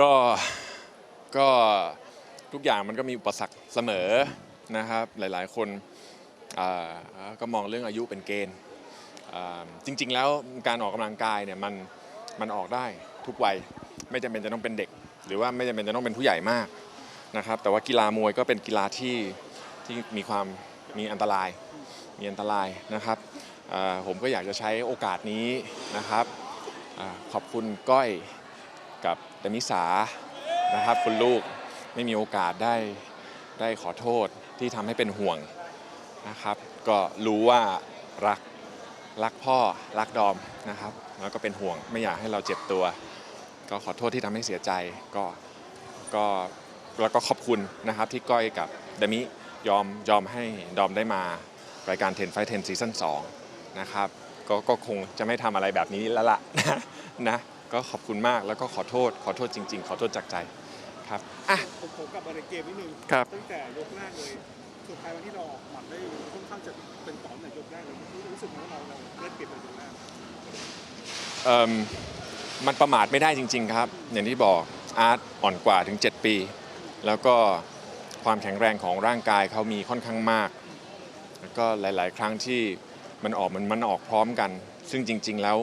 ก็ก็ทุกอย่างมันก็มีอุปสรรคเสมอนะครับ หลายๆ คนก็มองเรื่องอายุเป็นเกณฑ์จริง ๆ แล้วการออกกำลังกายเนี่ยมันมันออกได้ทุกวัยไม่จำเป็นจะต้องเป็นเด็ก หรือว่าไม่จำเป็นจะต้องเป็นผู้ใหญ่มากนะครับ แต่ว่ากีฬามวยก็เป็นกีฬาที่ที่มีความมีอันตรายมีอันตรายนะครับผมก็อยากจะใช้โอกาสนี้นะครับขอบคุณก้อย กับเดมิสานะครับคุณลูกไม่มีโอกาสได้ได้ขอโทษที่ทำให้เป็นห่วงนะครับ ก็รู้ว่ารักรักพ่อรักดอมนะครับ แล้วก็เป็นห่วงไม่อยากให้เราเจ็บตัว ก็ขอโทษที่ทำให้เสียใจก็ก็แล้วก็ขอบคุณนะครับที่ก้อยกับเดมิยอมยอมให้ดอมได้มารายการ10 Fight 10ซีซั่น2นะครับก็ก็คงจะไม่ทำอะไรแบบนี้แล้วล่ะนะ ก็ขอบคุณมากแล้วก็ขอโทษ ขอโทษจริง ๆ ขอโทษจากใจครับอะ ผมผมกลับมาในเกมนิดนึงครับ ตั้งแต่ยกแรกเลยสุดท้ายวันที่เราออกหมัดได้ค่อนข้างจะเป็นต่อตั้งแต่ยกแรกเลยรู้สึกไหมว่าเราเราเล่นเกมในยกแรกเอิ่มมันประมาทไม่ได้จริง ๆ ครับ อย่างที่บอกอาร์ตอ่อนกว่าถึง 7 ปี แล้วก็ความแข็งแรงของร่างกายเขามีค่อนข้างมาก แล้วก็หลาย ๆ ครั้งที่มันออกมันมันออกพร้อมกัน ซึ่งจริง ๆ แล้ว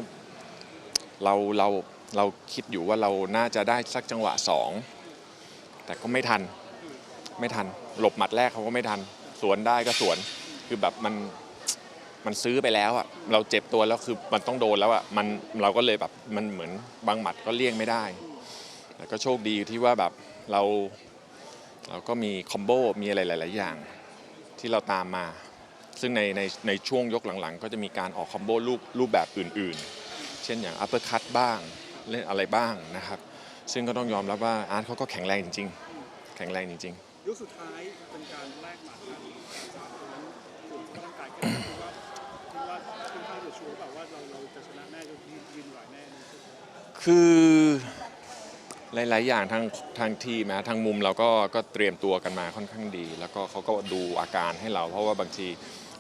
เราเรา เราคิดอยู่ว่าเราน่าจะได้สักจังหวะ2แต่ก็ไม่ทันไม่ทัน หลบหมัดแรกเขาก็ไม่ทัน สวนได้ก็สวนคือแบบมันมันซื้อไปแล้วอะเราเจ็บตัวแล้วคือมันต้องโดนแล้วอะมันเราก็เลยแบบมันเหมือนบางหมัดก็เลี่ยงไม่ได้แต่ก็โชคดีที่ว่าแบบเราเราก็มีคอมโบมีอะไรหลาย ๆ อย่างที่เราตามมา ซึ่งในในในช่วงยกหลังๆ ก็จะมีการออกคอมโบรูปรูปแบบอื่น ๆ เช่นอย่างอัปเปอร์คัตบ้าง เล่นอะไรบ้างนะครับ ซึ่งก็ต้องยอมรับว่าอาร์ตเขาก็แข็งแรงจริง ๆ แข็งแรงจริง ๆยกสุดท้ายเป็นการแลกหมัดกันสามคนนั้นส่วนร่างกายแค่คิดว่าคิดว่าค่อนข้างจะชัวร์แบบว่าเราเราจะชนะแน่ยกยืนยืนไหวแน่ในคือหลาย ๆ อย่างทางทางทีมนะทางมุมเราก็ก็เตรียมตัวกันมาค่อนข้างดี แล้วก็เขาก็ดูอาการให้เรา เพราะว่าบางที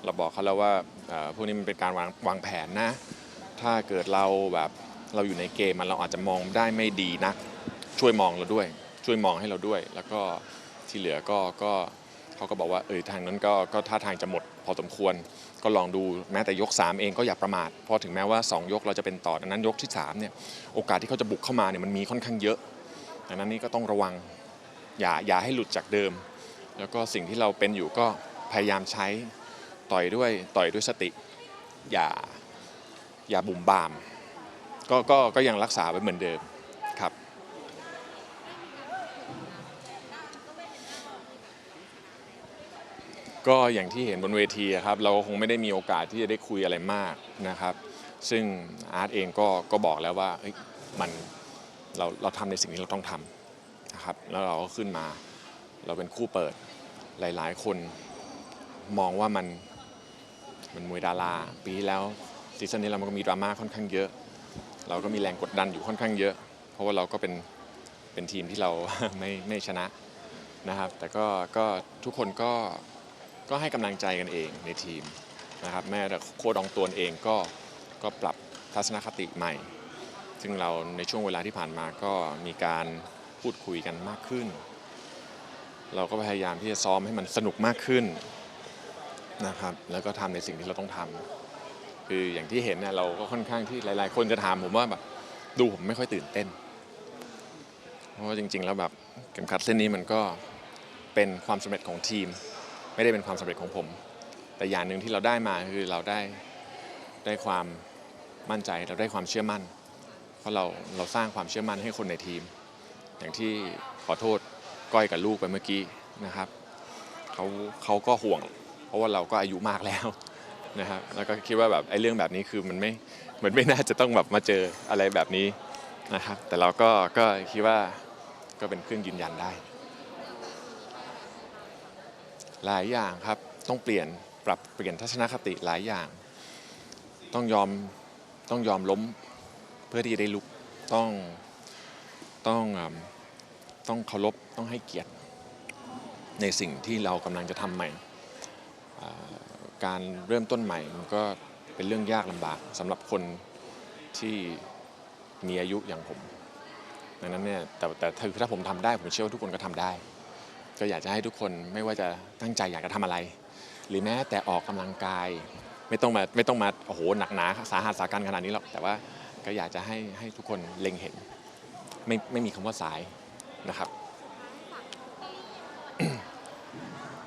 เราบอกเขาแล้วว่าเอ่อพวกนี้มันเป็นการวางวางแผนนะ ถ้าเกิดเราแบบ เราอยู่ในเกมมันเราอาจจะมองได้ไม่ดีนัก ช่วยมองเราด้วย ช่วยมองให้เราด้วย แล้วก็ที่เหลือก็ก็เขาก็บอกว่าเออทางนั้นก็ก็ท่าทางจะหมดพอสมควร ก็ลองดูแม้แต่ยก 3 เองก็อย่าประมาทเพราะถึงแม้ว่า 2 ยกเราจะเป็นต่อดังนั้นยกที่3เนี่ยโอกาสที่เขาจะบุกเข้ามาเนี่ยมันมีค่อนข้างเยอะดังนั้นนี่ก็ต้องระวังอย่าอย่าให้หลุดจากเดิม แล้วก็สิ่งที่เราเป็นอยู่ก็พยายามใช้ต่อยด้วยต่อยด้วยสติ อย่าอย่าบุ่มบาม ก็ก็ก็ยังรักษาไว้เหมือนเดิมครับ ก็อย่างที่เห็นบนเวทีครับ เราก็คงไม่ได้มีโอกาสที่จะได้คุยอะไรมากนะครับ ซึ่งอาร์ตเองก็ก็บอกแล้วว่ามันเราเราทำในสิ่งที่เราต้องทำนะครับ แล้วเราก็ขึ้นมาเราเป็นคู่เปิดหลาย ๆ คนมองว่ามันมันมวยดารา ปีที่แล้วซีซั่นนี้เรามันก็มีดราม่าค่อนข้างเยอะ เราก็มีแรงกดดันอยู่ค่อนข้างเยอะ เพราะว่าเราก็เป็นเป็นทีมที่เราไม่ไม่ชนะนะครับ แต่ก็ก็ทุกคนก็ก็ให้กำลังใจกันเองในทีมนะครับ แม้แต่โค้ดองตวนเองก็ก็ปรับทัศนคติใหม่ ซึ่งเราในช่วงเวลาที่ผ่านมาก็มีการพูดคุยกันมากขึ้น เราก็พยายามที่จะซ้อมให้มันสนุกมากขึ้นนะครับ แล้วก็ทำในสิ่งที่เราต้องทำ คืออย่างที่เห็นเนี่ยเราก็ค่อนข้างที่หลาย ๆ คนจะถามผมว่าแบบดูผมไม่ค่อยตื่นเต้น เพราะว่าจริง ๆ แล้วแบบเข็มขัดเส้นนี้มันก็เป็นความสำเร็จของทีม ไม่ได้เป็นความสำเร็จของผม แต่อย่างหนึ่งที่เราได้มาคือเราได้ได้ความมั่นใจเราได้ความเชื่อมั่น เพราะเราเราสร้างความเชื่อมั่นให้คนในทีม อย่างที่ขอโทษก้อยกับลูกไปเมื่อกี้นะครับเขาเขาก็ห่วง เพราะว่าเราก็อายุมากแล้ว นะครับแล้วก็คิดว่าแบบไอ้เรื่องแบบนี้คือมันไม่มันไม่น่าจะต้องแบบมาเจออะไรแบบนี้นะครับแต่เราก็ก็คิดว่าก็เป็นเครื่องยืนยันได้ หลายอย่างครับต้องเปลี่ยนปรับเปลี่ยนทัศนคติหลายอย่าง ต้องยอมต้องยอมล้มเพื่อที่จะได้ลุกต้องต้องต้องเคารพต้องให้เกียรติในสิ่งที่เรากำลังจะทำใหม่ การเริ่มต้นใหม่มันก็เป็นเรื่องยากลำบากสำหรับคนที่มีอายุอย่างผมดังนั้นเนี่ยแต่แต่ถ้าถ้าผมทำได้ผมเชื่อว่าทุกคนก็ทำได้ ก็อยากจะให้ทุกคนไม่ว่าจะตั้งใจอยากจะทำอะไร หรือแม้แต่ออกกำลังกาย ไม่ต้องมาไม่ต้องมาโอ้โหหนักหนาสาหัสสากันขนาดนี้หรอกแต่ว่าก็อยากจะให้ให้ทุกคนเล็งเห็น ไม่ไม่มีคำว่าสายนะครับ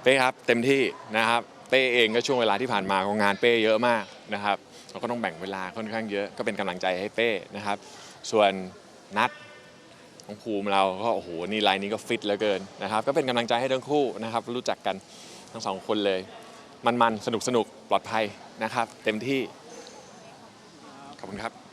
เป้ครับเต็มที่นะครับ เป้เองก็ช่วงเวลาที่ผ่านมาก็งงานเป้เยอะมากนะครับเราก็ต้องแบ่งเวลาค่อนข้างเยอะก็เป็นกำลังใจให้เป้นะครับ ส่วนนัดของภูมิเราก็โอ้โหนี่ไลน์นี้ก็ฟิตเหลือเกินนะครับ ก็เป็นกำลังใจให้ทั้งคู่นะครับ รู้จักกันทั้งสองคนเลย มันๆสนุกสนุกปลอดภัยนะครับ เต็มที่ ขอบคุณครับ